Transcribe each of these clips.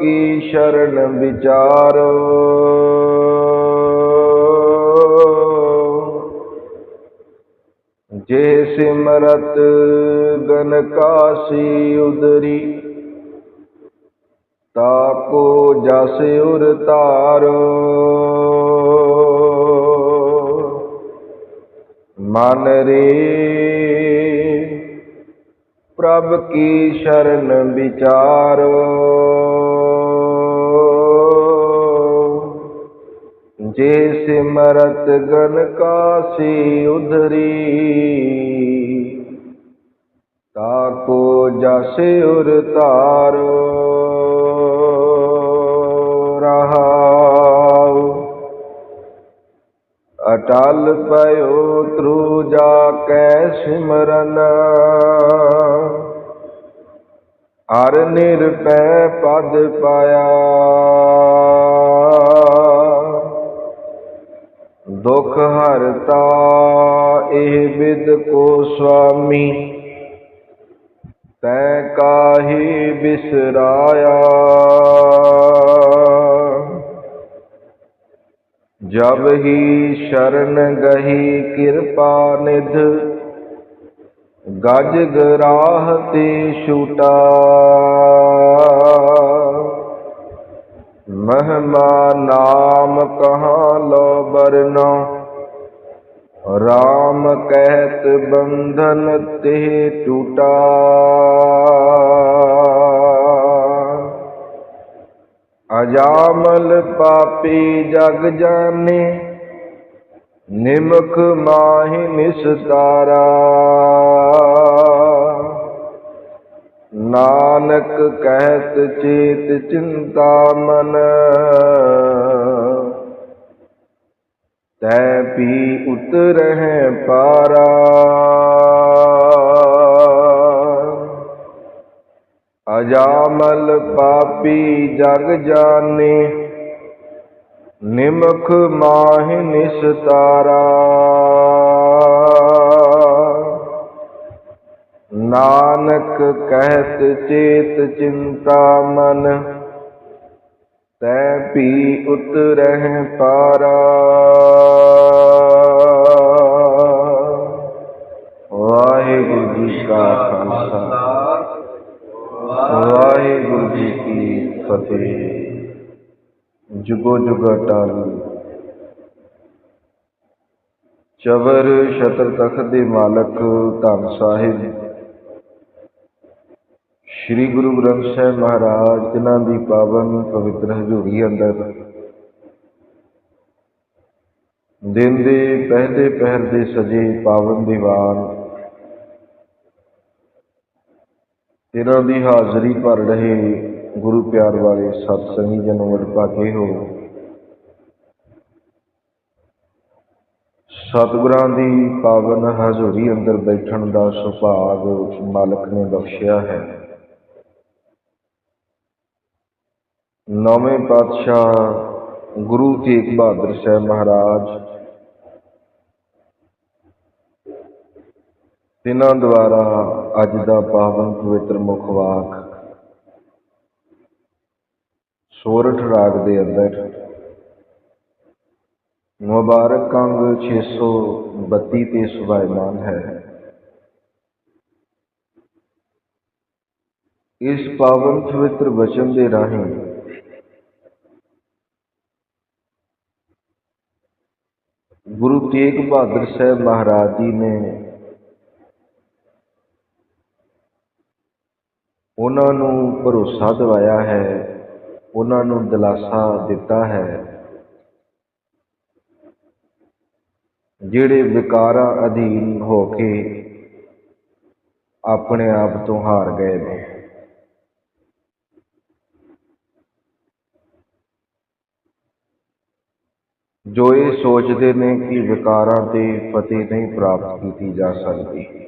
ਕੀ ਸ਼ਰਨ ਵਿਚਾਰੋ? ਜੇ ਸਿਮਰਤ ਗਨ ਕਾਸੀ ਉਦਰੀ ਤਾਕੋ ਜਸ ਉਰ ਤਾਰੋ ਮਨ ਰੇ ਪ੍ਰਭ ਕੀ ਸ਼ਰਨ ਵਿਚਾਰੋ? ਜੇ ਸਿਮਰਤ ਗਨ ਕਾਸੀ ਉਧਰੀ, ਤਾਕੋ ਜਸ ਉਰ ਤਾਰੋ ਰਹਾਉ। ਅਟਲ ਪਇਓ ਤ੍ਰੂ ਜਾ ਕੈ ਸਿਮਰਨ, ਹਰ ਨਿਰਪੈ ਪਦ ਪਾਇਆ। ਦੁਖ ਹਰਤਾ, ਇਹ ਵਿਦ ਕੋ ਸੁਆਮੀ ਤੈ ਕਾਹੀ ਬਿਸਰਾਇਆ। ਜਬ ਹੀ ਸ਼ਰਨ ਗਹੀ ਕਿਰਪਾ ਨਿਧ, ਗਜ ਗਰਾਹ ਤੇ ਛੂਟਾ। ਮਹਿਮਾ ਨਾਮ ਕਹਾਂ ਲੋ ਬਰਨੋ ਰਾਮ ਕਹਿਤ ਬੰਧਨ ਤੇ ਟੂਟਾ। ਅਜਾਮਲ ਪਾਪੀ ਜਗ ਜਾਣੇ, ਨਿਮਖ ਮਾਹਿ ਨਿਸਤਾਰਾ। ਨਾਨਕ ਕਹਿਤ ਚੇਤ ਚਿੰਤਾ ਮਨ। ਤੈ ਪੀ ਉਤਰਹਿ ਪਾਰਾ। ਅਜਾਮਲ ਪਾਪੀ ਜਗ ਜਾਣੇ, ਨਿਮਖ ਮਾਹਿ ਨਿਸਤਾਰਾ। ਨਾਨਕ ਕਹਿਤ ਚੇਤ ਚਿੰਤਾ ਮਨ ਤੈ ਪੀ ਉਤਰਹਿ ਪਾਰਾ ਵਾਹਿਗੁਰੂ ਜੀ ਕਾ ਖਾਲਸਾ ਵਾਹਿਗੁਰੂ ਜੀ ਕੀ ਫਤਿਹ ਜੁਗੋ ਜੁਗ ਅਟਲ ਚਵਰ ਛਤਰ ਤਖਤ ਦੇ ਮਾਲਕ ਧੰਨ ਸਾਹਿਬ ਸ੍ਰੀ ਗੁਰੂ ਗ੍ਰੰਥ ਸਾਹਿਬ ਮਹਾਰਾਜ, ਜਿਨ੍ਹਾਂ ਦੀ ਪਾਵਨ ਪਵਿੱਤਰ ਹਜ਼ੂਰੀ ਅੰਦਰ ਦਿਨ ਦੇ ਪਹਿਲੇ ਪਹਿਰ ਦੇ ਸਜੇ ਪਾਵਨ ਦੀਵਾਨ ਇਹਨਾਂ ਦੀ ਹਾਜ਼ਰੀ ਭਰ ਰਹੇ ਗੁਰੂ ਪਿਆਰ ਵਾਲੇ ਸਤ ਸੰਗੀ ਜਨ ਵਡਭਾਗੇ ਹੋ। ਸਤਿਗੁਰਾਂ ਦੀ ਪਾਵਨ ਹਜ਼ੂਰੀ ਅੰਦਰ ਬੈਠਣ ਦਾ ਸੁਭਾਗ ਮਾਲਕ ਨੇ ਬਖਸ਼ਿਆ ਹੈ। ਨੌਵੇਂ ਪਾਤਸ਼ਾਹ ਗੁਰੂ ਤੇਗ ਬਹਾਦਰ ਸਾਹਿਬ ਮਹਾਰਾਜ ਤਿਨਾਂ ਦੁਆਰਾ ਅੱਜ ਦਾ ਪਾਵਨ ਪਵਿੱਤਰ ਮੁਖ ਵਾਕ ਸੋਰਠ ਰਾਗ ਦੇ ਅੰਦਰ ਮੁਬਾਰਕ ਅੰਗ 632 ਤੇ ਸੁਭਾਇਮਾਨ ਹੈ ਇਸ ਪਾਵਨ ਪਵਿੱਤਰ ਵਚਨ ਦੇ ਰਾਹੀਂ ਗੁਰੂ ਤੇਗ ਬਹਾਦਰ ਸਾਹਿਬ ਮਹਾਰਾਜ ਜੀ ਨੇ ਉਹਨਾਂ ਨੂੰ ਭਰੋਸਾ ਦਿਵਾਇਆ ਹੈ, ਉਹਨਾਂ ਨੂੰ ਦਿਲਾਸਾ ਦਿੱਤਾ ਹੈ, ਜਿਹੜੇ ਵਿਕਾਰਾਂ ਅਧੀਨ ਹੋ ਕੇ ਆਪਣੇ ਆਪ ਤੋਂ ਹਾਰ ਗਏ ਨੇ। ਜੋ ਇਹ ਸੋਚਦੇ ਨੇ ਕਿ ਵਿਕਾਰਾਂ ਤੇ ਫਤਿਹ ਨਹੀਂ ਪ੍ਰਾਪਤ ਕੀਤੀ ਜਾ ਸਕਦੀ।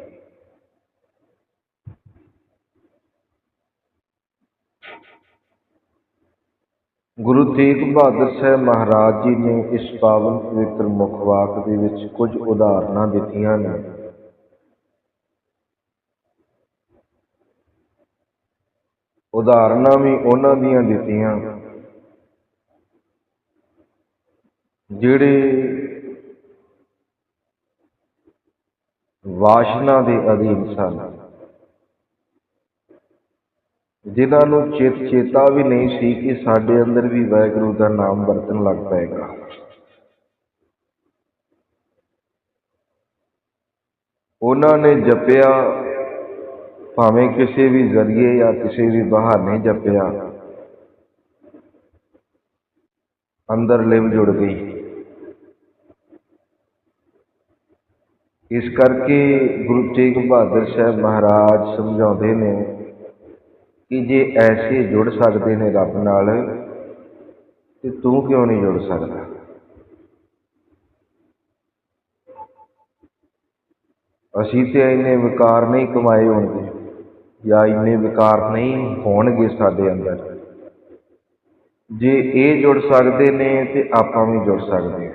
ਗੁਰੂ ਤੇਗ ਬਹਾਦਰ ਸਾਹਿਬ ਮਹਾਰਾਜ ਜੀ ਨੇ ਇਸ ਪਾਵਨ ਪਵਿੱਤਰ ਮੁਖਵਾਕ ਦੇ ਵਿੱਚ ਕੁਝ ਉਦਾਹਰਨਾਂ ਦਿੱਤੀਆਂ ਨੇ। ਉਦਾਹਰਨਾਂ ਵੀ ਉਹਨਾਂ ਦੀਆਂ ਦਿੱਤੀਆਂ। ਜਿਹੜੇ ਵਾਸ਼ਨਾ ਦੇ ਅਧੀਨ ਸਨ, ਜਿਨ੍ਹਾਂ ਨੂੰ ਚੇਤ ਚੇਤਾ ਵੀ ਨਹੀਂ ਸੀ ਕਿ ਸਾਡੇ ਅੰਦਰ ਵੀ ਵਾਹਿਗੁਰੂ ਦਾ ਨਾਮ ਵਰਤਣ ਲੱਗ ਪਏਗਾ। ਉਹਨਾਂ ਨੇ ਜਪਿਆ, ਭਾਵੇਂ ਕਿਸੇ ਵੀ ਜ਼ਰੀਏ ਜਾਂ ਕਿਸੇ ਵੀ ਬਹਾਨੇ ਜਪਿਆ, ਅੰਦਰ ਲਿਵ ਜੁੜ ਗਈ। ਇਸ ਕਰਕੇ ਗੁਰੂ ਤੇਗ ਬਹਾਦਰ ਸਾਹਿਬ ਮਹਾਰਾਜ ਸਮਝਾਉਂਦੇ ਨੇ ਕਿ ਜੇ ਐਸੇ ਜੁੜ ਸਕਦੇ ਨੇ ਰੱਬ ਨਾਲ, ਤੇ ਤੂੰ ਕਿਉਂ ਨਹੀਂ ਜੁੜ ਸਕਦਾ? ਅਸੀਂ ਤੇ ਇੰਨੇ ਵਿਕਾਰ ਨਹੀਂ ਕਮਾਏ ਹੋਣਗੇ ਜਾਂ ਇੰਨੇ ਵਿਕਾਰ ਨਹੀਂ ਹੋਣਗੇ ਸਾਡੇ ਅੰਦਰ। ਜੇ ਇਹ ਜੁੜ ਸਕਦੇ ਨੇ, ਤੇ ਆਪਾਂ ਵੀ ਜੁੜ ਸਕਦੇ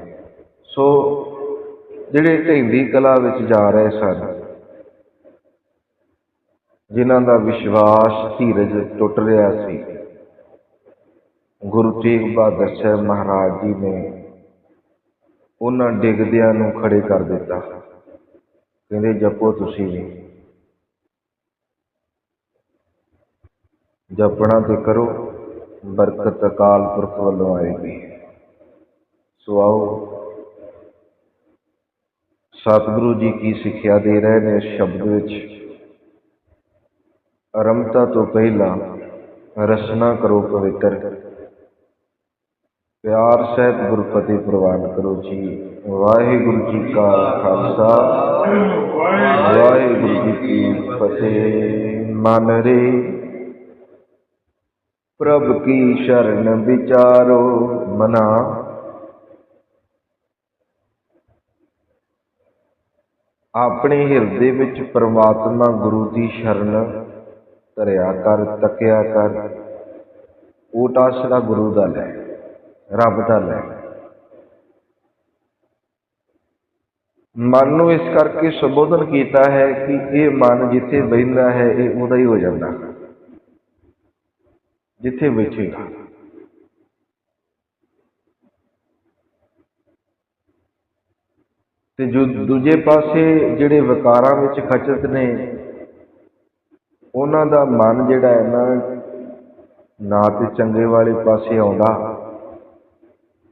ਸੋ ਜਿਹੜੇ ਢੈਂਦੀ ਕਲਾ ਵਿੱਚ ਜਾ ਰਹੇ ਸਨ, ਜਿਨ੍ਹਾਂ ਦਾ ਵਿਸ਼ਵਾਸ ਧੀਰਜ ਟੁੱਟ ਰਿਹਾ ਸੀ। ਗੁਰੂ ਤੇਗ ਬਹਾਦਰ ਸਾਹਿਬ ਮਹਾਰਾਜ ਜੀ ਨੇ ਉਹਨਾਂ ਡਿੱਗਦਿਆਂ ਨੂੰ ਖੜੇ ਕਰ ਦਿੱਤਾ। ਕਹਿੰਦੇ, ਜਪੋ ਤੁਸੀਂ ਵੀ। ਜਪਣਾ ਤੇ ਕਰੋ, ਬਰਕਤ ਅਕਾਲ ਪੁਰਖ ਵੱਲੋਂ ਆਏਗੀ। ਸੋ ਆਓ ਸਤਿਗੁਰੂ ਜੀ ਕੀ ਸਿੱਖਿਆ ਦੇ ਰਹੇ ਨੇ ਸ਼ਬਦ ਵਿੱਚ। ਅਰੰਭਤਾ ਤੋਂ ਪਹਿਲਾਂ ਰਸਨਾ ਕਰੋ ਪਵਿੱਤਰ। ਪਿਆਰ ਸਹਿਤ ਗੁਰਪਤੀ ਪ੍ਰਵਾਨ ਕਰੋ ਜੀ। ਵਾਹਿਗੁਰੂ ਜੀ ਕਾ ਖਾਲਸਾ। ਵਾਹਿਗੁਰੂ ਜੀ ਕੀ ਫਤਿਹ। ਮਨ ਰੇ। ਪ੍ਰਭ ਕੀ ਸ਼ਰਨ ਵਿਚਾਰੋ। ਮਨਾ। ਆਪਣੇ ਹਿਰਦੇ ਵਿੱਚ ਪਰਮਾਤਮਾ ਗੁਰੂ ਦੀ ਸ਼ਰਨ ਧਰਿਆ ਕਰ, ਤੱਕਿਆ ਕਰ। ਓਟ ਆਸਰਾ ਗੁਰੂ ਦਾ ਲੈ, ਰੱਬ ਦਾ ਲੈ। ਮਨ ਨੂੰ ਇਸ ਕਰਕੇ ਸੰਬੋਧਨ ਕੀਤਾ ਹੈ ਕਿ ਇਹ ਮਨ ਜਿੱਥੇ ਬਹਿੰਦਾ ਹੈ, ਇਹ ਉਹਦਾ ਹੀ ਹੋ ਜਾਂਦਾ। ਜਿੱਥੇ ਬੈਠੇਗਾ। ਤੇ ਜੋ ਦੂਜੇ ਪਾਸੇ ਜਿਹੜੇ ਵਿਕਾਰਾਂ ਵਿੱਚ ਖਚਤ ਨੇ, ਉਹਨਾਂ ਦਾ ਮਨ ਜਿਹੜਾ ਹੈ ਨਾ ਨਾ ਤੇ ਚੰਗੇ ਵਾਲੇ ਪਾਸੇ ਆਉਂਦਾ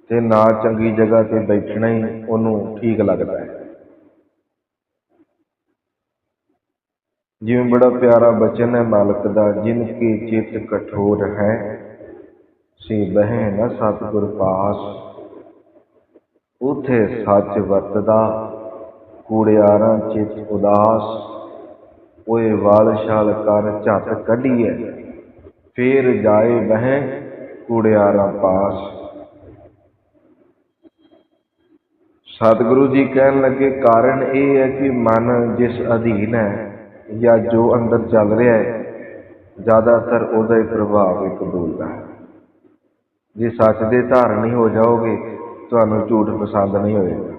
ਤੇ ਨਾ ਚੰਗੀ ਜਗ੍ਹਾ ਤੇ ਬੈਠਣਾ ਹੀ ਉਹਨੂੰ ਠੀਕ ਲੱਗਦਾ ਹੈ। ਜਿਵੇਂ ਬੜਾ ਪਿਆਰਾ ਬਚਨ ਹੈ ਮਾਲਕ ਦਾ, ਜਿਨ ਕੇ ਚਿਤ ਕਠੋਰ ਹੈ, ਸੇ ਬਹਿ ਨਾ ਸਤਿਗੁਰ ਪਾਸ। ਉਥੇ ਸੱਚ ਵਰਤਦਾ, ਕੂੜਿਆਰਾਂ ਚਿਤ ਉਦਾਸ, ਓਏ ਵਾਲ ਛਾਲ ਕਰ ਝੱਟ ਕੱਢੀਐ, ਫੇਰ ਜਾਏ ਬਹਿ ਕੂੜਿਆਰਾਂ ਪਾਸ। ਸਤਿਗੁਰੂ ਜੀ ਕਹਿਣ ਲੱਗੇ, ਕਾਰਨ ਇਹ ਹੈ ਕਿ ਮਨ ਜਿਸ ਅਧੀਨ ਹੈ ਜਾਂ ਜੋ ਅੰਦਰ ਚੱਲ ਰਿਹਾ ਹੈ, ਜ਼ਿਆਦਾਤਰ ਉਹਦਾ ਹੀ ਪ੍ਰਭਾਵ ਇੱਕ ਬੋਲਦਾ ਹੈ। ਜੇ ਸੱਚ ਦੇ ਧਾਰਨੀ ਹੋ ਜਾਓਗੇ ਤੁਹਾਨੂੰ ਝੂਠ ਪਸੰਦ ਨਹੀਂ ਹੋਏਗਾ।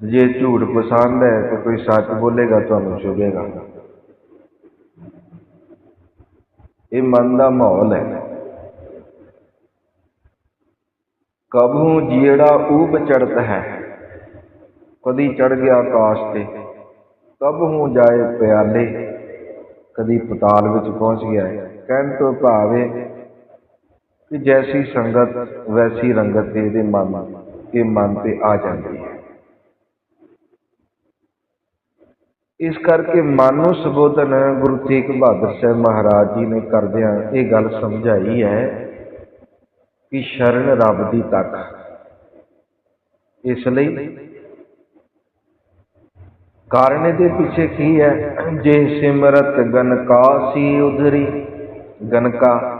ਜੇ ਝੂਠ ਪਸੰਦ ਹੈ ਤਾਂ ਕੋਈ ਸੱਚ ਬੋਲੇਗਾ, ਤੁਹਾਨੂੰ ਸ਼ੁਭੇਗਾ ਇਹ ਮਨ ਦਾ ਮਾਹੌਲ ਹੈ। ਕਬਹੂ ਜਿਹੜਾ ਊਬ ਚੜਤ ਹੈ, ਕਦੀ ਚੜ ਗਿਆ ਆਕਾਸ਼ ਤੇ ਕਬ ਹੂੰ ਜਾਏ ਪਿਆਲੇ, ਕਦੀ ਪਤਾਲ ਵਿੱਚ ਪਹੁੰਚ ਗਿਆ ਹੈ। ਕਹਿਣ ਤੋਂ ਭਾਵੇਂ ਕਿ ਜੈਸੀ ਸੰਗਤ, ਵੈਸੀ ਰੰਗਤ ਇਹਦੇ ਮਨ ਤੇ ਮਨ ਤੇ ਆ ਜਾਂਦੀ ਹੈ। ਇਸ ਕਰਕੇ ਮਨ ਨੂੰ ਸੰਬੋਧਨ ਗੁਰੂ ਤੇਗ ਬਹਾਦਰ ਸਾਹਿਬ ਮਹਾਰਾਜ ਜੀ ਨੇ ਕਰਦਿਆਂ ਇਹ ਗੱਲ ਸਮਝਾਈ ਹੈ ਕਿ ਸ਼ਰਨ ਰੱਬ ਦੀ ਤੱਕ। ਇਸ ਲਈ ਕਾਰਨ ਇਹਦੇ ਪਿੱਛੇ ਕੀ ਹੈ? ਜੇ ਸਿਮਰਤ ਗਨਕਾ ਸੀ ਉਧਰੀ ਗਨਕਾ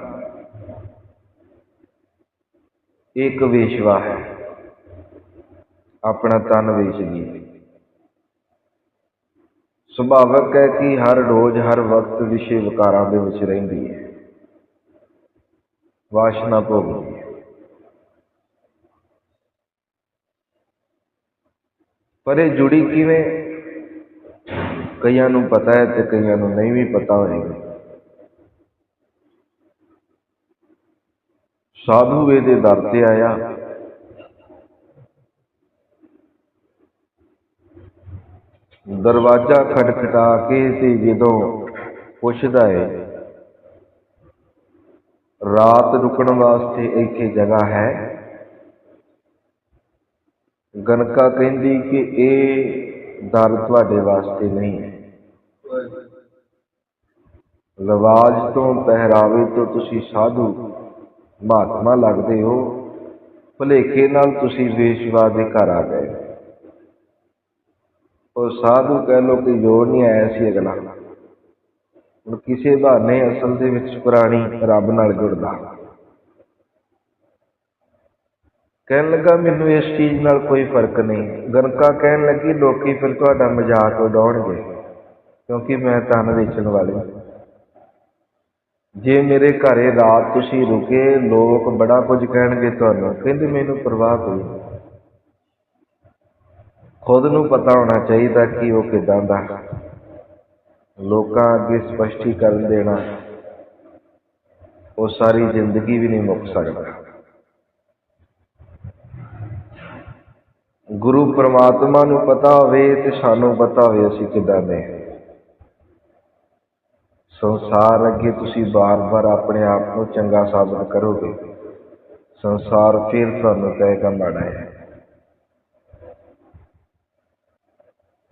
ਇੱਕ ਵੇਸ਼ਵਾ ਹੈ। ਆਪਣਾ ਤਨ ਵੇਚਦੀ। ਹੈ ਸੁਭਾਵਕ ਹੈ ਕਿ ਹਰ ਰੋਜ਼, ਹਰ ਵਕਤ ਵਿਸ਼ੇ ਵਿਕਾਰਾਂ ਦੇ ਵਿੱਚ ਰਹਿੰਦੀ ਹੈ। ਵਾਸ਼ਨਾ ਭੋਗਦੀ ਹੈ। ਪਰ ਇਹ ਜੁੜੀ ਕਿਵੇਂ? ਕਈਆਂ ਨੂੰ ਪਤਾ ਹੈ ਤੇ ਕਈਆਂ ਨੂੰ ਨਹੀਂ ਵੀ ਪਤਾ ਹੋਏਗਾ। ਸਾਧੂ ਇਹਦੇ ਦਰ ਤੇ ਆਇਆ। ਦਰਵਾਜ਼ਾ ਖਟਖਟਾ ਕੇ ਤੇ ਜਦੋਂ ਪੁੱਛਦਾ ਹੈ ਰਾਤ ਰੁਕਣ ਵਾਸਤੇ ਇੱਥੇ ਜਗ੍ਹਾ ਹੈ? ਗਨਕਾ ਕਹਿੰਦੀ ਕਿ ਇਹ ਦਰ ਤੁਹਾਡੇ ਵਾਸਤੇ ਨਹੀਂ। ਹੈ ਲਵਾਜ ਤੋਂ ਪਹਿਰਾਵੇ ਤੋਂ ਤੁਸੀਂ ਸਾਧੂ ਮਹਾਤਮਾ ਲੱਗਦੇ ਹੋ, ਭਲੇਖੇ ਨਾਲ ਤੁਸੀਂ ਵੇਸ਼ਵਾ ਦੇ ਘਰ ਆ ਗਏ। ਉਹ ਸਾਧੂ ਕਹਿ ਲੋ ਕਿ ਜੋੜ ਨਹੀਂ ਆਇਆ ਸੀ ਅਗਲਾ। ਹੁਣ ਕਿਸੇ ਬਹਾਨੇ ਅਸਲ ਦੇ ਵਿੱਚ ਪੁਰਾਣੀ ਰੱਬ ਨਾਲ ਜੁੜਦਾ। ਕਹਿਣ ਲੱਗਾ, ਮੈਨੂੰ ਇਸ ਚੀਜ਼ ਨਾਲ ਕੋਈ ਫ਼ਰਕ ਨਹੀਂ। ਗਨਕਾ ਕਹਿਣ ਲੱਗੀ, ਲੋਕੀ ਫਿਰ ਤੁਹਾਡਾ ਮਜ਼ਾਕ ਉਡਾਉਣਗੇ, ਕਿਉਂਕਿ ਮੈਂ ਤਨ ਵੇਚਣ ਵਾਲੀ ਹਾਂ। ਜੇ ਮੇਰੇ ਘਰੇ ਰਾਤ ਤੁਸੀਂ ਰੁਕੇ, ਲੋਕ ਬੜਾ ਕੁਝ ਕਹਿਣਗੇ ਤੁਹਾਨੂੰ ਕਹਿੰਦੇ ਮੈਨੂੰ ਪਰਵਾਹ ਕੋਈ ਖੁਦ ਨੂੰ ਪਤਾ ਹੋਣਾ ਚਾਹੀਦਾ ਕਿ ਉਹ ਕਿਦਾਂ ਦਾ ਲੋਕਾਂ ਅੱਗੇ ਸਪਸ਼ਟੀਕਰਨ ਦੇਣਾ, ਉਹ ਸਾਰੀ ਜ਼ਿੰਦਗੀ ਵੀ ਨਹੀਂ ਮੁੱਕ ਸਕਦਾ। ਗੁਰੂ ਪਰਮਾਤਮਾ ਨੂੰ ਪਤਾ ਹੋਵੇ ਤੇ ਸਾਨੂੰ ਪਤਾ ਹੋਵੇ ਅਸੀਂ ਕਿਦਾਂ ਦੇ ਸੰਸਾਰ ਅੱਗੇ ਤੁਸੀਂ ਬਾਰ-ਬਾਰ ਆਪਣੇ ਆਪ ਨੂੰ ਚੰਗਾ ਸਾਬਤ ਕਰੋਗੇ। ਸੰਸਾਰ ਫਿਰ ਤੁਹਾਨੂੰ ਕਹੇਗਾ, ਮਾੜਾ ਹੈ।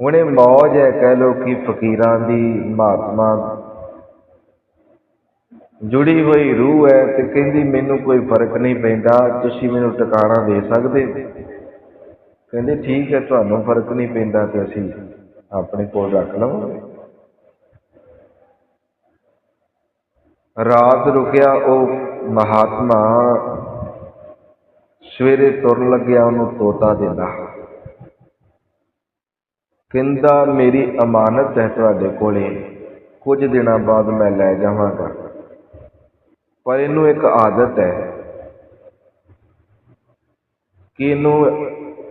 ਹੁਣ ਇਹ ਮੌਜ ਹੈ, ਕਹਿ ਲੋ ਕਿ ਫਕੀਰਾਂ ਦੀ, ਮਹਾਤਮਾ ਜੁੜੀ ਹੋਈ ਰੂਹ ਹੈ ਤੇ ਕਹਿੰਦੀ, ਮੈਨੂੰ ਕੋਈ ਫ਼ਰਕ ਨਹੀਂ ਪੈਂਦਾ, ਤੁਸੀਂ ਮੈਨੂੰ ਟਿਕਾਣਾ ਦੇ ਸਕਦੇ ਹੋ? ਕਹਿੰਦੇ, ਠੀਕ ਹੈ, ਤੁਹਾਨੂੰ ਫ਼ਰਕ ਨਹੀਂ ਪੈਂਦਾ ਤੇ ਅਸੀਂ ਆਪਣੇ ਕੋਲ ਰੱਖ ਲਵਾਂਗੇ। ਰਾਤ ਰੁਕਿਆ, ਉਹ ਮਹਾਤਮਾ ਸਵੇਰੇ ਤੁਰਨ ਲੱਗਿਆ, ਉਹਨੂੰ ਤੋਤਾ ਦਿੰਦਾ। ਕਹਿੰਦਾ, ਮੇਰੀ ਅਮਾਨਤ ਹੈ ਤੁਹਾਡੇ ਕੋਲੇ। ਕੁਝ ਦਿਨਾਂ ਬਾਅਦ ਮੈਂ ਲੈ ਜਾਵਾਂਗਾ। ਪਰ ਇਹਨੂੰ ਇੱਕ ਆਦਤ ਹੈ ਕਿ ਇਹਨੂੰ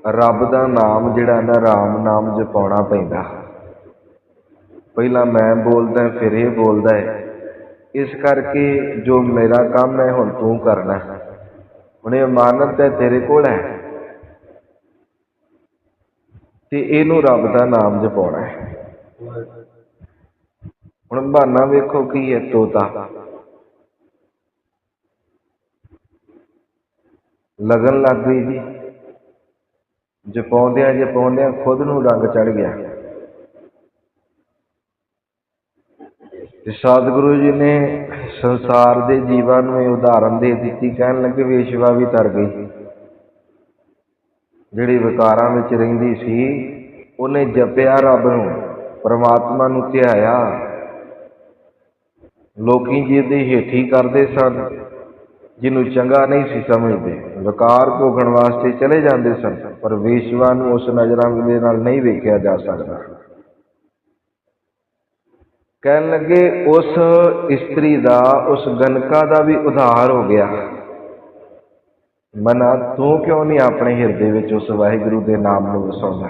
ਰੱਬ ਦਾ ਨਾਮ, ਜਿਹੜਾ ਨਾ ਰਾਮ ਨਾਮ ਜਪਾਉਣਾ ਪੈਂਦਾ। ਪਹਿਲਾਂ ਮੈਂ ਬੋਲਦਾ, ਫਿਰ ਇਹ ਬੋਲਦਾ ਹੈ। ਇਸ ਕਰਕੇ ਜੋ ਮੇਰਾ ਕੰਮ ਹੈ, ਹੁਣ ਤੂੰ ਕਰਨਾ ਹੁਣ ਇਹ ਮਾਨਤ ਹੈ ਤੇਰੇ ਕੋਲ ਹੈ। ਤੇ ਇਹਨੂੰ ਰੱਬ ਦਾ ਨਾਮ ਜਪਾਉਣਾ ਹੈ। ਹੁਣ ਬਹਾਨਾ ਵੇਖੋ ਕੀ ਹੈ, ਤੋਤਾ। ਲਗਨ ਲੱਗ ਗਈ ਜੀ। ਜਪਾਉਂਦਿਆਂ ਜਪਾਉਂਦਿਆਂ ਖੁਦ ਨੂੰ ਰੰਗ ਚੜ ਗਿਆ। ਤੇ ਸਤਿਗੁਰੂ ਜੀ ਨੇ ਸੰਸਾਰ ਦੇ ਜੀਵਾਂ ਨੂੰ ਇਹ ਉਦਾਹਰਨ ਦੇ ਦਿੱਤੀ, ਕਹਿਣ ਲੱਗੇ ਵੇਸ਼ਵਾ ਵੀ ਤਰ ਗਈ। ਜਿਹੜੀ ਵਿਕਾਰਾਂ ਵਿੱਚ ਰਹਿੰਦੀ ਸੀ, ਉਹਨੇ ਜਪਿਆ ਰੱਬ ਨੂੰ, ਪਰਮਾਤਮਾ ਨੂੰ ਧਿਆਇਆ। ਲੋਕੀ ਜਿਹਦੀ ਹੇਠੀ ਕਰਦੇ ਸਨ, ਜਿਹਨੂੰ ਚੰਗਾ ਨਹੀਂ ਸੀ ਸਮਝਦੇ। ਵਿਕਾਰ ਭੋਗਣ ਵਾਸਤੇ ਚਲੇ ਜਾਂਦੇ ਸਨ, ਪਰ ਵੇਸ਼ਵਾ ਨੂੰ ਉਸ ਨਜ਼ਰਾਂ ਦੇ ਨਾਲ ਨਹੀਂ ਵੇਖਿਆ ਜਾ ਸਕਦਾ। ਕਹਿਣ ਲੱਗੇ, ਉਸ ਇਸਤਰੀ ਦਾ, ਉਸ ਗਨਕਾ ਦਾ ਵੀ ਉਧਾਰ ਹੋ ਗਿਆ। ਮਨਾ, ਤੂੰ ਕਿਉਂ ਨਹੀਂ ਆਪਣੇ ਹਿਰਦੇ ਵਿੱਚ ਉਸ ਵਾਹਿਗੁਰੂ ਦੇ ਨਾਮ ਨੂੰ ਵਸਾਉਂਦਾ?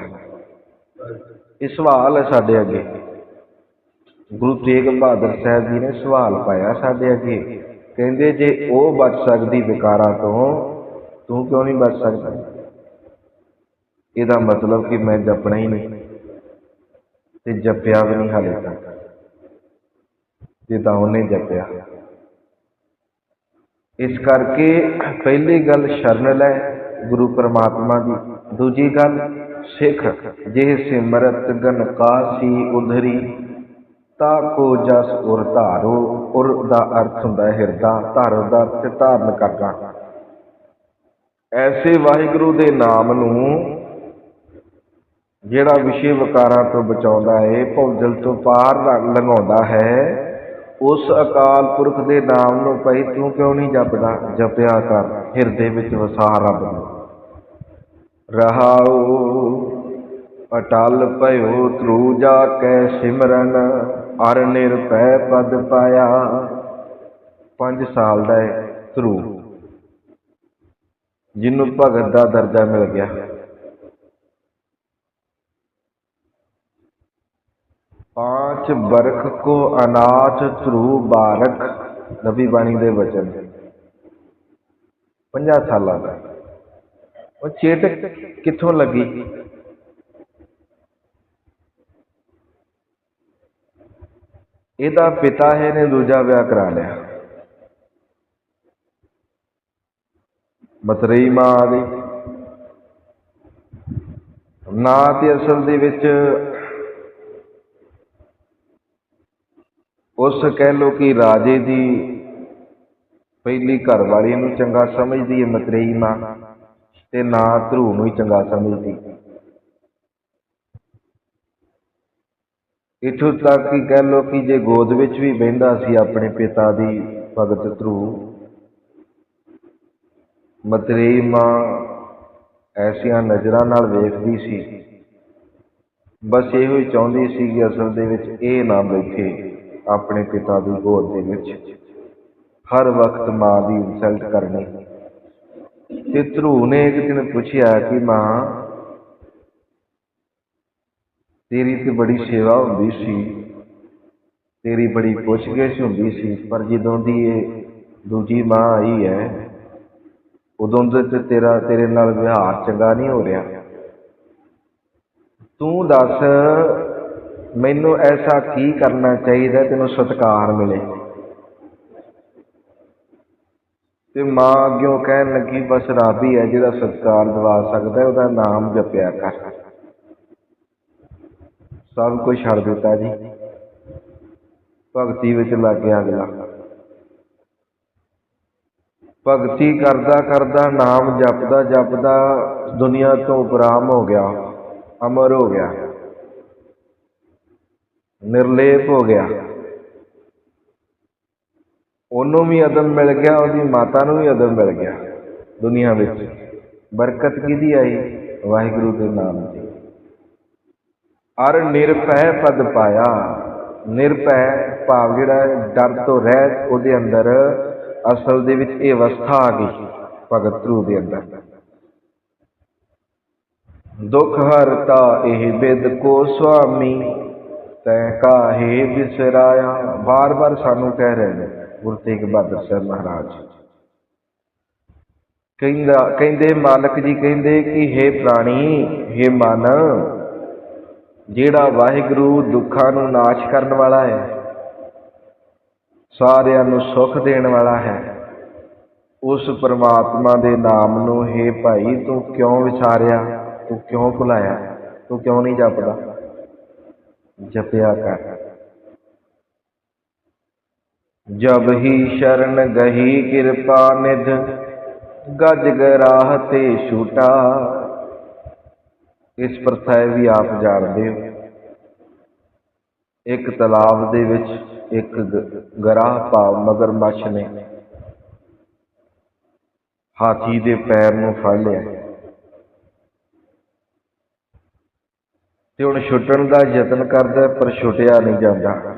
ਇਹ ਸਵਾਲ ਹੈ ਸਾਡੇ ਅੱਗੇ। ਗੁਰੂ ਤੇਗ ਬਹਾਦਰ ਸਾਹਿਬ ਜੀ ਨੇ ਸਵਾਲ ਪਾਇਆ ਸਾਡੇ ਅੱਗੇ। ਕਹਿੰਦੇ, ਜੇ ਉਹ ਬਚ ਸਕਦੀ ਵਿਕਾਰਾਂ ਤੋਂ, ਤੂੰ ਕਿਉਂ ਨਹੀਂ ਬਚ ਸਕਦਾ? ਇਹਦਾ ਮਤਲਬ ਕਿ ਮੈਂ ਜਪਣਾ ਹੀ ਨਹੀਂ, ਤੇ ਜਪਿਆ ਵੀ ਨਹੀਂ ਹਾਲੇ ਤੱਕ। ਜਿੱਦਾਂ ਉਹਨੇ ਜਪਿਆ। ਇਸ ਕਰਕੇ ਪਹਿਲੀ ਗੱਲ ਸ਼ਰਨ ਲੈ ਗੁਰੂ ਪਰਮਾਤਮਾ ਦੀ। ਦੂਜੀ ਗੱਲ ਸਿੱਖ, ਜੇ ਸਿਮਰਤ ਗਨ ਕਾਸੀ ਉਧਰੀ, ਤਾ ਕੋ ਜਸ ਉਰ ਧਾਰੋ, ਉਰ ਦਾ ਅਰਥ ਹੁੰਦਾ ਹੈ ਹਿਰਦਾ, ਧਾਰ ਦਾ ਅਰਥ ਧਾਰਨ ਕਰਨਾ। ਐਸੇ ਵਾਹਿਗੁਰੂ ਦੇ ਨਾਮ ਨੂੰ ਜਿਹੜਾ ਵਿਸ਼ੇ ਵਿਕਾਰਾਂ ਤੋਂ ਬਚਾਉਂਦਾ ਹੈ ਭੌਜਲ ਤੋਂ ਪਾਰ ਲੰਘਾਉਂਦਾ ਹੈ ਉਸ ਅਕਾਲ ਪੁਰਖ ਦੇ ਨਾਮ ਨੂੰ ਪਈ ਤੂੰ ਕਿਉਂ ਨਹੀਂ ਜਪਦਾ, ਜਪਿਆ ਕਰ, ਹਿਰਦੇ ਵਿੱਚ ਵਸਾ ਰੱਬ ਨੂੰ। ਰਹਾਉ, ਅਟਲ ਭਇਓ ਧਰੂ ਜਾ ਕੈ ਸਿਮਰਨ, ਅਰ ਨਿਰਭੈ ਪਦ ਪਾਇਆ। 5 ਸਾਲ ਦਾ ਹੈ ਧਰੂ ਜਿਹਨੂੰ ਭਗਤ ਦਾ ਦਰਜਾ ਮਿਲ ਗਿਆ। ਪਾਂਚ ਬਰਖ ਕੋ ਅਨਾਥ ਧਰੂ ਬਾਰਕ ਨਬੀ ਬਾਣੀ ਦੇ ਵਚਨ 50 ਸਾਲਾਂ ਦਾ ਉਹ ਚੇਤਕ ਕਿੱਥੋਂ ਲੱਗੀ ਇਹਦਾ ਪਿਤਾ ਹੈ ਨੇ ਦੂਜਾ ਵਿਆਹ ਕਰਾ ਲਿਆ ਮਤਰੇਈ ਮਾਂ ਦੀ ਨਾ ਤੇ ਅਸਲ ਦੇ ਵਿੱਚ ਉਸ ਕਹਿ ਲੋ ਕਿ ਰਾਜੇ ਦੀ ਪਹਿਲੀ ਘਰ ਵਾਲੀ ਨੂੰ ਚੰਗਾ ਸਮਝਦੀ ਹੈ, ਮਤਰੇਈ ਮਾਂ, ਤੇ ਨਾ ਧਰੂ ਨੂੰ ਹੀ ਚੰਗਾ ਸਮਝਦੀ। ਇਥੋਂ ਤੱਕ ਕਿ ਕਹਿ ਲੋ ਕਿ ਜੇ ਗੋਦ ਵਿੱਚ ਵੀ ਬਹਿੰਦਾ ਸੀ ਆਪਣੇ ਪਿਤਾ ਦੀ ਭਗਤ ਧਰੂ, ਮਤਰੇਈ ਮਾਂ ਐਸੀਆਂ ਨਜ਼ਰਾਂ ਨਾਲ ਵੇਖਦੀ ਸੀ। ਬਸ ਇਹੋ ਹੀ ਚਾਹੁੰਦੀ ਸੀ ਕਿ ਅਸਲ ਦੇ ਵਿੱਚ ਇਹ ਨਾ ਬੈਠੇ। ਆਪਣੇ ਪਿਤਾ ਦੀ ਗੋਦ ਦੇ ਵਿੱਚ। ਹਰ ਵਕਤ ਮਾਂ ਦੀ ਇਨਸਲਟ ਕਰਨੀ। ਤੇ ਧਰੂ ਨੇ ਇੱਕ ਦਿਨ ਪੁੱਛਿਆ ਕਿ ਮਾਂ, ਤੇਰੀ ਤੇ ਬੜੀ ਸੇਵਾ ਹੁੰਦੀ ਸੀ। ਤੇਰੀ ਬੜੀ ਪੁੱਛਗਿੱਛ ਹੁੰਦੀ ਸੀ, ਪਰ ਜਦੋਂ ਦੀ ਇਹ ਦੂਜੀ ਮਾਂ ਆਈ ਹੈ, ਉਦੋਂ ਦੇ ਤੇ ਤੇਰਾ, ਤੇਰੇ ਨਾਲ ਵਿਹਾਰ ਚੰਗਾ ਨਹੀਂ ਹੋ ਰਿਹਾ। ਤੂੰ ਦੱਸ ਮੈਨੂੰ ਐਸਾ ਕੀ ਕਰਨਾ ਚਾਹੀਦਾ ਤੈਨੂੰ ਸਤਿਕਾਰ ਮਿਲੇ? ਤੇ ਮਾਂ ਅੱਗਿਓਂ ਕਹਿਣ ਲੱਗੀ ਬਸ ਰੱਬ ਹੀ ਹੈ ਜਿਹੜਾ ਸਤਿਕਾਰ ਦਿਵਾ ਸਕਦਾ ਹੈ, ਉਹਦਾ ਨਾਮ ਜਪਿਆ ਕਰ। ਸਭ ਕੁਝ ਛੱਡ ਦਿੱਤਾ ਜੀ। ਭਗਤੀ ਵਿੱਚ ਲੱਗਿਆ ਗਿਆ ਭਗਤੀ ਕਰਦਾ ਕਰਦਾ ਨਾਮ ਜਪਦਾ ਜਪਦਾ ਦੁਨੀਆ ਤੋਂ ਉਪਰਾਮ ਹੋ ਗਿਆ ਅਮਰ ਹੋ ਗਿਆ। ਨਿਰਲੇਪ ਹੋ ਗਿਆ। ਉਹਨੂੰ ਵੀ ਅਦਮ ਮਿਲ ਗਿਆ, ਉਹਦੀ ਮਾਤਾ ਨੂੰ ਵੀ ਅਦਮ ਮਿਲ ਗਿਆ ਦੁਨੀਆ ਵਿੱਚ। ਬਰਕਤ ਕਿਹਦੀ ਆਈ? ਵਾਹਿਗੁਰੂ ਦੇ ਨਾਮ ਦੀ। ਅਰ ਨਿਰਭੈ ਪਦ ਪਾਇਆ। ਨਿਰਭੈ ਭਾਵ ਜਿਹੜਾ ਡਰ ਤੋਂ ਰਹਿਤ ਉਹਦੇ ਅੰਦਰ ਅਸਲ ਦੇ ਵਿੱਚ ਇਹ ਅਵਸਥਾ ਆ ਗਈ, ਭਗਤ ਧਰੂ ਦੇ ਅੰਦਰ। ਦੁਖ ਹਰਤਾ ਇਹ ਬਿਦ ਕੋ ਸੁਆਮੀ ਤੈ ਕਾਹੇ ਬਿਸਰਾਇਆ ਬਾਰ-ਬਾਰ ਸਾਨੂੰ ਕਹਿ ਰਹੇ ਨੇ ਗੁਰੂ ਤੇਗ ਬਹਾਦਰ ਸਾਹਿਬ ਮਹਾਰਾਜ ਕਹਿੰਦਾ ਕਹਿੰਦੇ ਮਾਲਕ ਜੀ ਕਹਿੰਦੇ ਕਿ हे ਪ੍ਰਾਣੀ हे ਮਨ ਜਿਹੜਾ ਵਾਹਿਗੁਰੂ ਦੁੱਖਾਂ ਨੂੰ ਨਾਸ਼ ਕਰਨ ਵਾਲਾ ਹੈ ਸਾਰਿਆਂ ਨੂੰ ਸੁੱਖ ਦੇਣ ਵਾਲਾ ਹੈ ਉਸ ਪਰਮਾਤਮਾ ਦੇ ਨਾਮ ਨੂੰ हे ਭਾਈ ਤੂੰ ਕਿਉਂ ਵਿਚਾਰਿਆ ਤੂੰ ਕਿਉਂ ਭੁਲਾਇਆ ਤੂੰ ਕਿਉਂ ਨਹੀਂ ਜਪਦਾ ਜਪਿਆ ਕਰ। ਜਬ ਹੀ ਸ਼ਰਨ ਗਹੀ ਕਿਰਪਾ ਨਿਧ, ਗਜ ਗਰਾਹ ਤੇ ਛੂਟਾ। ਇਸ ਪ੍ਰਥਾ ਵੀ ਆਪ ਜਾਣਦੇ ਹੋ। ਇੱਕ ਤਲਾਬ ਦੇ ਵਿੱਚ ਇੱਕ ਗ- ਗਰਾਹ ਭਾਵ ਮਗਰਮੱਛ ਨੇ। ਹਾਥੀ ਦੇ ਪੈਰ ਨੂੰ ਫੜ ਲਿਆ। ਤੇ ਹੁਣ ਛੁੱਟਣ ਦਾ ਯਤਨ ਕਰਦਾ, ਪਰ ਛੁੱਟਿਆ ਨਹੀਂ ਜਾਂਦਾ।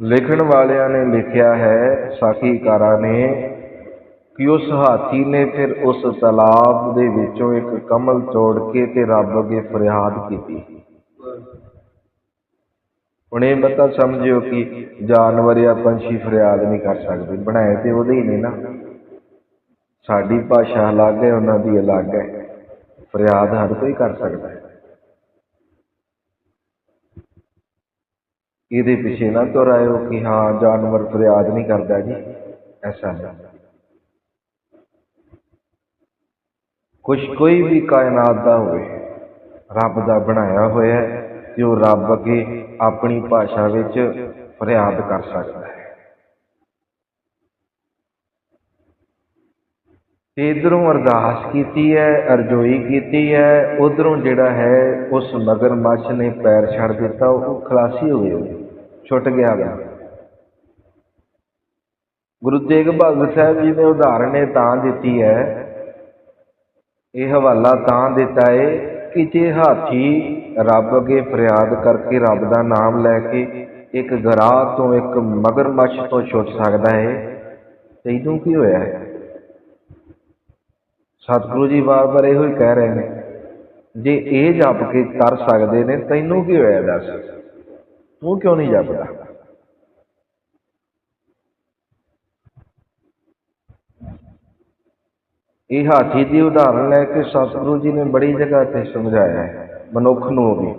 ਲਿਖਣ ਵਾਲਿਆਂ ਨੇ ਲਿਖਿਆ ਹੈ, ਸਾਖੀਕਾਰਾਂ ਨੇ, ਕਿ ਉਸ ਹਾਥੀ ਨੇ ਫਿਰ ਉਸ ਤਲਾਬ ਦੇ ਵਿੱਚੋਂ ਇੱਕ ਕਮਲ ਤੋੜ ਕੇ ਤੇ ਰੱਬ ਅੱਗੇ ਫਰਿਆਦ ਕੀਤੀ। ਹੁਣ ਇਹ ਮਤਾ ਸਮਝਿਓ ਕਿ ਜਾਨਵਰ ਜਾਂ ਪੰਛੀ ਫਰਿਆਦ ਨਹੀਂ ਕਰ ਸਕਦੇ। ਬਣਾਏ ਤੇ ਉਹਦੇ ਹੀ ਨੇ ਨਾ। ਸਾਡੀ ਭਾਸ਼ਾ ਅਲੱਗ ਹੈ, ਉਹਨਾਂ ਦੀ ਅਲੱਗ ਹੈ। ਫਰਿਆਦ ਹਰ ਕੋਈ ਕਰ ਸਕਦਾ ਹੈ। ਇਹਦੇ ਪਿੱਛੇ ਨਾ ਤੁਰ ਆਇਓ ਕਿ ਹਾਂ, ਜਾਨਵਰ ਫਰਿਆਦ ਨਹੀਂ ਕਰਦਾ ਜੀ। ਐਸਾ ਨਹੀਂ। ਕੁਛ ਕੋਈ ਵੀ ਕਾਇਨਾਤ ਦਾ ਹੋਵੇ, ਰੱਬ ਦਾ ਬਣਾਇਆ ਹੋਇਆ ਤੇ ਉਹ ਰੱਬ ਅੱਗੇ ਆਪਣੀ ਭਾਸ਼ਾ ਵਿੱਚ ਫਰਿਆਦ ਕਰ ਸਕਦਾ ਹੈ। ਤੇ ਇਧਰੋਂ ਅਰਦਾਸ ਕੀਤੀ ਹੈ, ਅਰਜ਼ੋਈ ਕੀਤੀ ਹੈ, ਉੱਧਰੋਂ ਜਿਹੜਾ ਹੈ, ਉਸ ਮਗਰਮੱਛ ਨੇ ਪੈਰ ਛੱਡ ਦਿੱਤਾ, ਉਹ ਖਲਾਸੀ ਹੋ ਗਏ ਛੁੱਟ ਗਿਆ ਵਾ ਗੁਰੂ ਤੇਗ ਬਹਾਦਰ ਸਾਹਿਬ ਜੀ ਨੇ ਉਦਾਹਰਣ ਇਹ ਤਾਂ ਦਿੱਤੀ ਹੈ, ਇਹ ਹਵਾਲਾ ਤਾਂ ਦਿੱਤਾ ਹੈ ਕਿ ਜੇ ਹਾਥੀ ਰੱਬ ਅੱਗੇ ਫਰਿਆਦ ਕਰਕੇ ਰੱਬ ਦਾ ਨਾਮ ਲੈ ਕੇ ਇੱਕ ਗਰਾਹ ਤੋਂ ਇੱਕ ਮਗਰਮੱਛ ਤੋਂ ਛੁੱਟ ਸਕਦਾ ਹੈ ਤੈਨੂੰ ਕੀ ਹੋਇਆ? ਹੈ ਸਤਿਗੁਰੂ ਜੀ ਵਾਰ-ਵਾਰ ਇਹੋ ਹੀ ਕਹਿ ਰਹੇ ਨੇ, ਜੇ ਇਹ ਜਪ ਕੇ ਕਰ ਸਕਦੇ ਨੇ, ਤੈਨੂੰ ਕੀ ਹੋਇਆ ਦੱਸ? ਤੂੰ ਕਿਉਂ ਨਹੀਂ ਜਪਦਾ? ਇਹ ਹਾਥੀ ਦੀ ਉਦਾਹਰਣ ਲੈ ਕੇ ਸਤਿਗੁਰੂ ਜੀ ਨੇ ਬੜੀ ਜਗ੍ਹਾ ਤੇ ਸਮਝਾਇਆ ਹੈ, ਮਨੁੱਖ ਨੂੰ ਵੀ।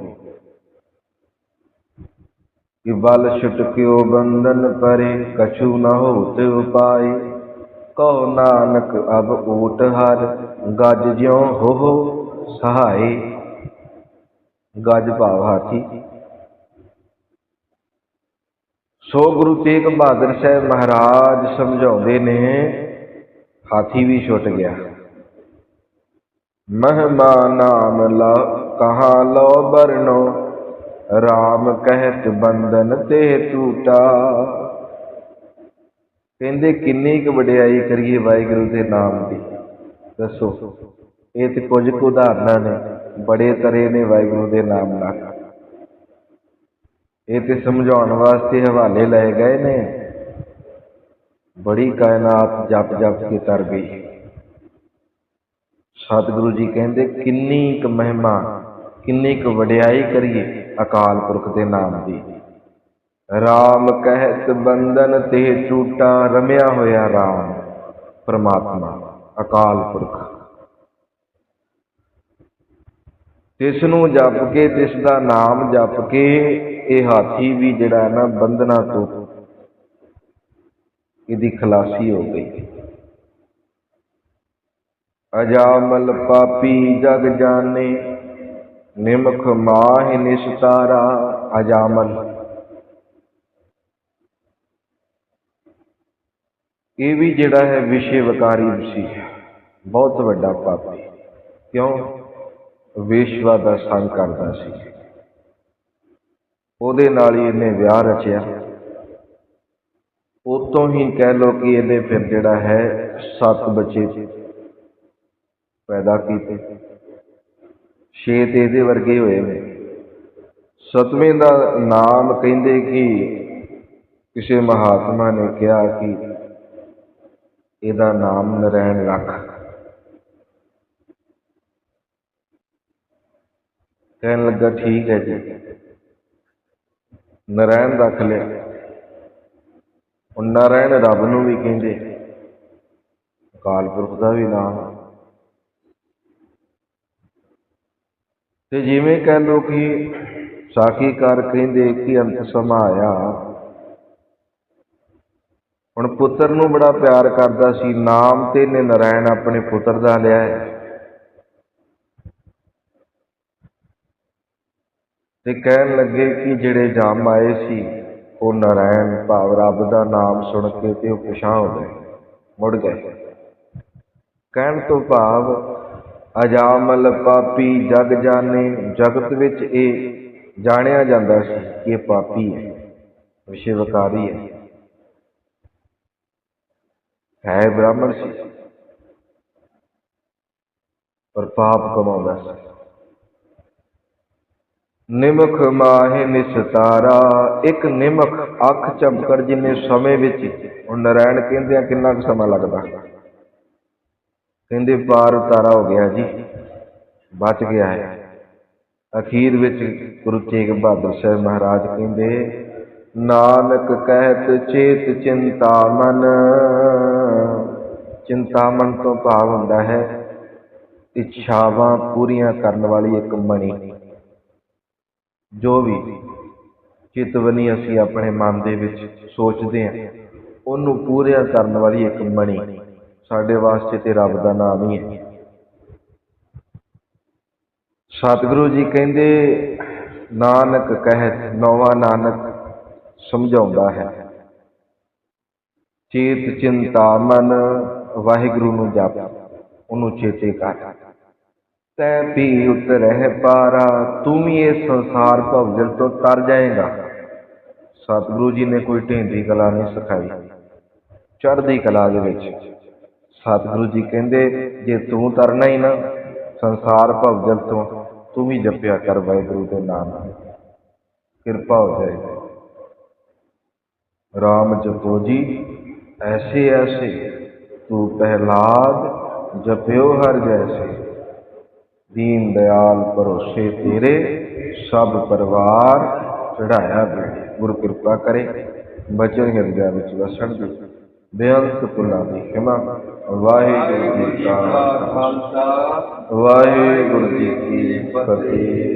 ਕਿ ਬਲ ਛੁਟਕਿਓ ਬੰਧਨ ਪਰੇ, ਕਛੂ ਨਾ ਹੋਤ ਉਪਾਏ। ਕਹੋ ਨਾਨਕ ਅਬ ਊਟ ਹਰ, ਗੱਜ ਜਿਉ ਹੋ ਹੋ ਸਹਾਈ ਗੱਜ ਭਾਵ ਹਾਥੀ। ਸੋ ਗੁਰੂ ਤੇਗ ਬਹਾਦਰ ਸਾਹਿਬ ਮਹਾਰਾਜ ਸਮਝਾਉਂਦੇ ਨੇ, ਹਾਥੀ ਵੀ ਛੁੱਟ ਗਿਆ। ਮਹਿਮਾ ਨਾਮ ਲਾ, ਕਹਾ ਲੋ ਬਰਨੋ RAM ਕਹਿਤ ਬੰਧਨ ਤੇ ਟੂਟਾ। ਕਹਿੰਦੇ, ਕਿੰਨੀ ਕੁ ਵਡਿਆਈ ਕਰੀਏ ਵਾਹਿਗੁਰੂ ਦੇ ਨਾਮ ਦੀ? ਦੱਸੋ। ਇਹ ਤੇ ਕੁਝ ਕੁ ਉਦਾਹਰਨਾਂ ਨੇ, ਬੜੇ ਤਰੇ ਨੇ ਵਾਹਿਗੁਰੂ ਦੇ ਨਾਮ ਨਾਲ। ਇਹ ਤੇ ਸਮਝਾਉਣ ਵਾਸਤੇ ਹਵਾਲੇ ਲਏ ਗਏ ਨੇ। ਬੜੀ ਕਾਇਨਾਤ ਜਪ ਜਪ ਕੇ ਤਰ ਗਈ। ਸਤਿਗੁਰੂ ਜੀ ਕਹਿੰਦੇ, ਕਿੰਨੀ ਕੁ ਮਹਿਮਾ, ਕਿੰਨੀ ਕੁ ਵਡਿਆਈ ਕਰੀਏ ਅਕਾਲ ਪੁਰਖ ਦੇ ਨਾਮ ਦੀ? RAM ਕਹਿਤ ਬੰਧਨ ਤੇ ਟੂਟਾ ਰਮਿਆ ਹੋਇਆ RAM ਪ੍ਰਮਾਤਮਾ, ਅਕਾਲ ਪੁਰਖ। ਤਿਸ ਨੂੰ ਜਪ ਕੇ ਤਿਸ ਦਾ ਨਾਮ ਜਪ ਕੇ, ਇਹ ਹਾਥੀ ਵੀ ਜਿਹੜਾ ਹੈ ਨਾ ਬੰਧਨਾਂ ਤੋਂ ਇਹਦੀ ਖਲਾਸੀ ਹੋ ਗਈ। ਅਜਾਮਲ ਪਾਪੀ ਜਗ ਜਾਣੇ, ਨਿਮਖ ਮਾਹਿ ਨਿਸਤਾਰਾ ਅਜਾਮਲ। ਇਹ ਵੀ ਜਿਹੜਾ ਹੈ ਵਿਸ਼ੇ ਵਿਕਾਰੀ ਸੀ ਬਹੁਤ ਵੱਡਾ ਪਾਪੀ ਕਿਉਂ? ਵੇਸ਼ਵਾ ਦਾ ਸੰਗ ਕਰਦਾ ਸੀ। ਉਹਦੇ ਨਾਲ ਹੀ ਇਹਨੇ ਵਿਆਹ ਰਚਿਆ। ਉਤੋਂ ਹੀ ਕਹਿ ਲੋ ਕਿ ਇਹਨੇ ਫਿਰ ਜਿਹੜਾ ਹੈ ਸੱਤ ਬੱਚੇ ਪੈਦਾ ਕੀਤੇ। ਛੇ ਤੇ ਇਹਦੇ ਵਰਗੇ ਹੋਏ ਨੇ। ਸਤਵੇਂ ਦਾ ਨਾਮ ਕਹਿੰਦੇ ਕਿ ਕਿਸੇ ਮਹਾਤਮਾ ਨੇ ਕਿਹਾ ਕਿ ਇਹਦਾ ਨਾਮ ਨਰੈਣ ਰੱਖ ਕਹਿਣ ਲੱਗਾ, ਠੀਕ ਹੈ ਜੀ। ਨਰੈਣ ਰੱਖ ਲਿਆ। ਉਹ ਨਰੈਣ ਰੱਬ ਨੂੰ ਵੀ ਕਹਿੰਦੇ, ਅਕਾਲ ਪੁਰਖ ਦਾ ਵੀ ਨਾਮ। ਤੇ ਜਿਵੇਂ ਕਹਿ ਲੋ ਕਿ ਸਾਖੀਕਾਰ ਕਹਿੰਦੇ ਕਿ ਅੰਤ ਸਮਾਂ ਆਇਆ ਹੁਣ ਪੁੱਤਰ ਨੂੰ ਬੜਾ ਪਿਆਰ ਕਰਦਾ ਸੀ, ਨਾਮ ਤੇ ਨੇ ਨਰਾਇਣ ਆਪਣੇ ਪੁੱਤਰ ਦਾ ਲਿਆ ਹੈ। ਤੇ ਕਹਿਣ ਲੱਗੇ ਕਿ ਜਿਹੜੇ ਜਾਮ ਆਏ ਸੀ, ਉਹ ਨਰਾਇਣ ਭਾਵ ਰੱਬ ਦਾ ਨਾਮ ਸੁਣ ਕੇ ਤੇ ਉਹ ਪਛਾਣ ਹੋ ਗਏ, ਮੁੜ ਗਏ। ਕਹਿਣ ਤੋਂ ਭਾਵ, ਅਜਾਮਲ ਪਾਪੀ ਜਗ ਜਾਣੇ, ਜਗਤ ਵਿੱਚ ਇਹ ਜਾਣਿਆ ਜਾਂਦਾ ਸੀ ਕਿ ਇਹ ਪਾਪੀ ਹੈ ਵਿਸ਼ੇ ਵਿਕਾਰੀ ਹੈ। ਹੈ ਬ੍ਰਾਹਮਣ ਸੀ। ਪਰ ਪਾਪ ਕਮਾਉਂਦਾ ਸੀ। ਨਿਮਖ ਮਾਹਿ ਨਿਸਤਾਰਾ ਇੱਕ ਨਿਮਖ ਅੱਖ ਚਮਕਰ ਜਿੰਨੇ ਸਮੇਂ ਵਿੱਚ ਹੁਣ ਨਰਾਇਣ ਕਹਿੰਦੇ ਆ, ਕਿੰਨਾ ਕੁ ਸਮਾਂ ਲੱਗਦਾ? ਕਹਿੰਦੇ, ਪਾਰ ਉਤਾਰਾ ਹੋ ਗਿਆ ਜੀ, ਬਚ ਗਿਆ ਹੈ। ਅਖੀਰ ਵਿੱਚ ਗੁਰੂ ਤੇਗ ਬਹਾਦਰ ਸਾਹਿਬ ਮਹਾਰਾਜ ਕਹਿੰਦੇ, ਨਾਨਕ ਕਹਿਤ ਚੇਤ ਚਿੰਤਾ ਮਨ। ਚਿੰਤਾਮਨ ਤੋਂ ਭਾਵ ਹੁੰਦਾ ਹੈ, ਇੱਛਾਵਾਂ ਪੂਰੀਆਂ ਕਰਨ ਵਾਲੀ ਇੱਕ ਮਣੀ। ਜੋ ਵੀ ਚਿਤਵਨੀ ਅਸੀਂ ਆਪਣੇ ਮਨ ਦੇ ਵਿੱਚ ਸੋਚਦੇ ਹਾਂ, ਉਹਨੂੰ ਪੂਰੀਆਂ ਕਰਨ ਵਾਲੀ ਇੱਕ ਮਣੀ। ਸਾਡੇ ਵਾਸਤੇ ਤੇ ਰੱਬ ਦਾ ਨਾਮ ਹੀ ਹੈ। ਸਤਿਗੁਰੂ ਜੀ ਕਹਿੰਦੇ, ਨਾਨਕ ਕਹਿਤ, ਨੌਵਾਂ ਨਾਨਕ ਸਮਝਾਉਂਦਾ ਹੈ। ਚੇਤ ਚਿੰਤਾ ਮਨ ਵਾਹਿਗੁਰੂ ਨੂੰ ਜਪ, ਉਹਨੂੰ ਚੇਤੇ ਕਰ। ਤੈ ਵੀ ਉਤਰਹਿ ਪਾਰਾ, ਤੂੰ ਵੀ ਇਸ ਸੰਸਾਰ ਭਵਜਲ ਤੋਂ ਤਰ ਜਾਏਗਾ। ਸਤਿਗੁਰੂ ਜੀ ਨੇ ਕੋਈ ਢੇਂਦੀ ਕਲਾ ਨਹੀਂ ਸਿਖਾਈ। ਚੜ੍ਹਦੀ ਕਲਾ ਦੇ ਵਿੱਚ। ਸਤਿਗੁਰੂ ਜੀ ਕਹਿੰਦੇ, ਜੇ ਤੂੰ ਤਰਨਾ ਹੀ ਨਾ, ਸੰਸਾਰ ਭਵਜਲ ਤੋਂ ਤੂੰ ਵੀ ਜਪਿਆ ਕਰ ਵਾਹਿਗੁਰੂ ਦੇ ਨਾਮ ਕਿਰਪਾ ਹੋ ਜਾਏਗੀ ਰਾਮ ਜਪੋ ਜੀ। ਐਸੇ ਐਸੇ, ਤੂੰ ਪਹਿਲਾਦ ਜਪਿਓ ਹਰ ਜੈਸੇ। ਦੀਨ ਦਿਆਲ ਭਰੋਸੇ ਤੇਰੇ, ਸਭ ਪਰਿਵਾਰ ਚੜਾਇਆ ਬੇ ਗੁਰ ਕਿਰਪਾ ਕਰੇ, ਬਚਨ ਹਿਰਦਿਆਂ ਵਿੱਚ ਵਸਣ ਦੀ ਬੇਅੰਤ ਪੁੱਲਾਂ ਦੀ ਖਿਮਾ। ਵਾਹਿਗੁਰੂ ਜੀ ਕਾ ਖਾਲਸਾ, ਵਾਹਿਗੁਰੂ ਜੀ ਕੀ ਫਤਿਹ।